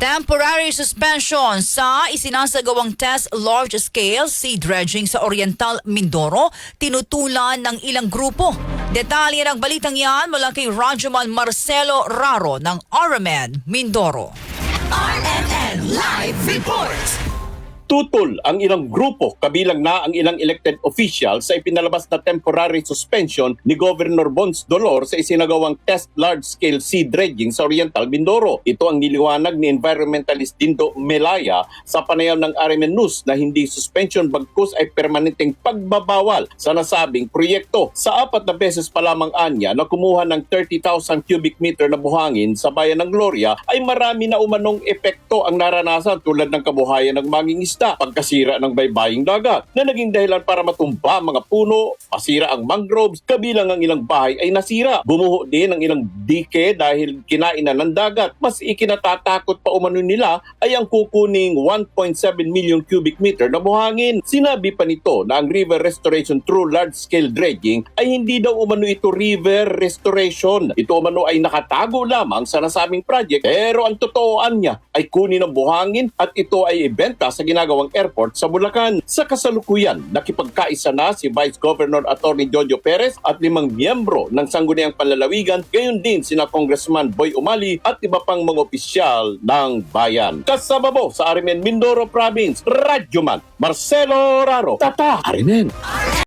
Temporary suspension sa isinasagawang test large-scale sea dredging sa Oriental Mindoro, tinutulan ng ilang grupo. Detalye ng balitang yan mula kay Rajuman Marcelo Raro ng RMN Mindoro. RMN Live Report! Tutol ang ilang grupo kabilang na ang ilang elected official sa ipinalabas na temporary suspension ni Governor Bons Dolor sa isinagawang test large-scale sea dredging sa Oriental Mindoro. Ito ang niliwanag ni environmentalist Dindo Melaya sa panayam ng RMN News na hindi suspension bagkus ay permanenteng pagbabawal sa nasabing proyekto. Sa apat na beses pa lamang anya na kumuha ng 30,000 cubic meter na buhangin sa bayan ng Gloria ay marami na umanong epekto ang naranasan tulad ng kabuhayan ng manging isda, pagkasira ng baybaying dagat na naging dahilan para matumba mga puno, masira ang mangroves, kabilang ang ilang bahay ay nasira. Bumuho din ang ilang dike dahil kinainan ng dagat. Mas ikinatatakot pa umano nila ay ang kukuning 1.7 million cubic meter na buhangin. Sinabi pa nito na ang river restoration through large-scale dredging ay hindi daw umano ito river restoration. Ito umano ay nakatago lamang sa nasabing project pero ang totooan niya ay kunin ang buhangin at ito ay ibenta sa ginagawang airport sa Bulacan. Sa kasalukuyan, nakipagkaisa na si Vice Governor Attorney Jojo Perez at limang miyembro ng Sangguniang Panlalawigan, gayon din sina Congressman Boy Umali at iba pang mga opisyal ng bayan. Kasama mo sa Arimen Mindoro Province, Radyoman Marcelo Raro, Tata Arimen. RMN